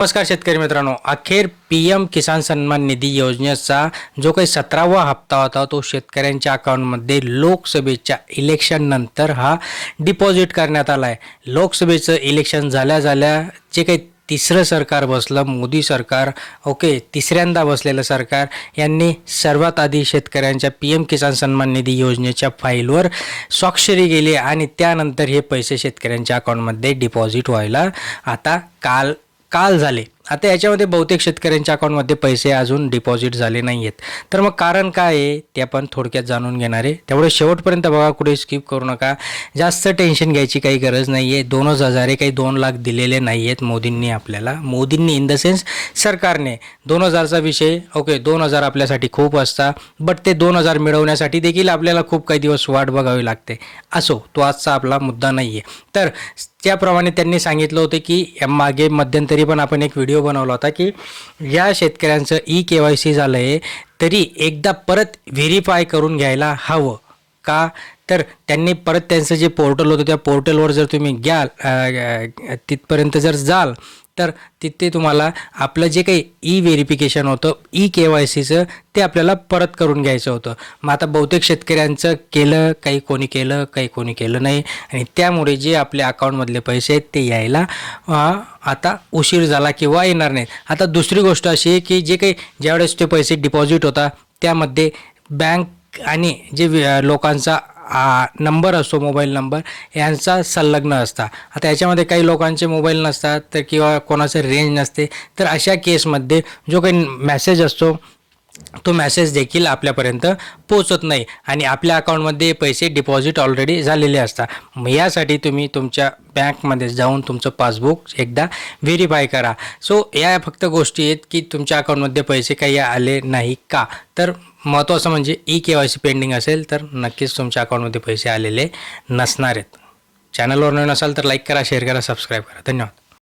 नमस्कार शेतकरी मित्रांनो अखेर पी एम किसान सन्मान निधी योजनेचा जो काही सतरावा हप्ता होता तो शेतकऱ्यांच्या अकाउंटमध्ये लोकसभेच्या इलेक्शननंतर हा डिपॉझिट करण्यात आला आहे लोकसभेचं इलेक्शन झाल्या झाल्या जे काही तिसरं सरकार बसलं मोदी सरकार ओके तिसऱ्यांदा बसलेलं सरकार यांनी सर्वात आधी शेतकऱ्यांच्या पी एम किसान सन्मान निधी योजनेच्या फाईलवर स्वाक्षरी केली आणि त्यानंतर हे पैसे शेतकऱ्यांच्या अकाउंटमध्ये डिपॉझिट व्हायला आता काल काल झाले. आता याच्यामध्ये बहुतेक शेतकऱ्यांच्या अकाउंटमध्ये पैसे अजून डिपॉझिट झाले नाही आहेत तर मग कारण काय आहे ते आपण थोडक्यात जाणून घेणार आहे. त्यामुळे शेवटपर्यंत बघा कुठे स्किप करू नका. जास्त टेन्शन घ्यायची काही गरज नाही आहे दोनच हजारे काही दोन लाख दिलेले नाही आहेत मोदींनी आपल्याला. मोदींनी इन द सेन्स सरकारने. दोन हजारचा विषय ओके दोन हजार आपल्यासाठी खूप असता. बट ते दोन हजार मिळवण्यासाठी देखील आपल्याला खूप काही दिवस वाट बघावी लागते. असो तो आजचा आपला मुद्दा नाही आहे तर त्याप्रमाणे त्यांनी सांगितलं होतं की या मागे मध्यंतरी पण आपण एक व्हिडिओ बनवला होता की या शेतकऱ्यांचं ई के वाय सी झालं आहे तरी एकदा परत व्हेरीफाय करून घ्यायला हवं का? तर त्यांनी परत त्यांचं जे पोर्टल होतं त्या पोर्टलवर जर तुम्ही घ्याल तिथपर्यंत जर जाल तर तिथे तुम्हाला आपलं जे काही ई व्हेरिफिकेशन होतं ई के वाय सीचं ते आपल्याला परत करून घ्यायचं होतं. मग आता बहुतेक शेतकऱ्यांचं केलं काही कोणी केलं काही कोणी केलं नाही. आणि त्यामुळे जे आपल्या अकाउंटमधले पैसे आहेत ते यायला आता उशीर झाला किंवा येणार नाहीत. आता दुसरी गोष्ट अशी आहे की जे काही ज्यावेळेस ते पैसे डिपॉझिट होता त्यामध्ये बँक आणि जे लोकांचा नंबर असतो मोबाईल नंबर यांचा संलग्न असता. आता याच्यामध्ये काही लोकांचे मोबाईल नसतात तर किंवा कोणाचं रेंज नसते तर अशा केसमध्ये जो काही मॅसेज असतो तो मॅसेज देखील आपल्यापर्यंत पोचत नाही आणि आपल्या अकाउंटमध्ये पैसे डिपॉझिट ऑलरेडी झालेले असतात. मग यासाठी तुम्ही तुमच्या बँकमध्ये जाऊन तुमचं पासबुक एकदा व्हेरीफाय करा. सो या फक्त गोष्टी आहेत की तुमच्या अकाउंटमध्ये पैसे काही आले नाही का? तर महत्त्वाचं म्हणजे e K Y C pending असेल तर नक्कीच तुमच्या अकाउंटमध्ये पैसे आलेले नसणार आहेत. चॅनलवर नवीन असाल तर लाईक करा शेअर करा सबस्क्राईब करा. धन्यवाद.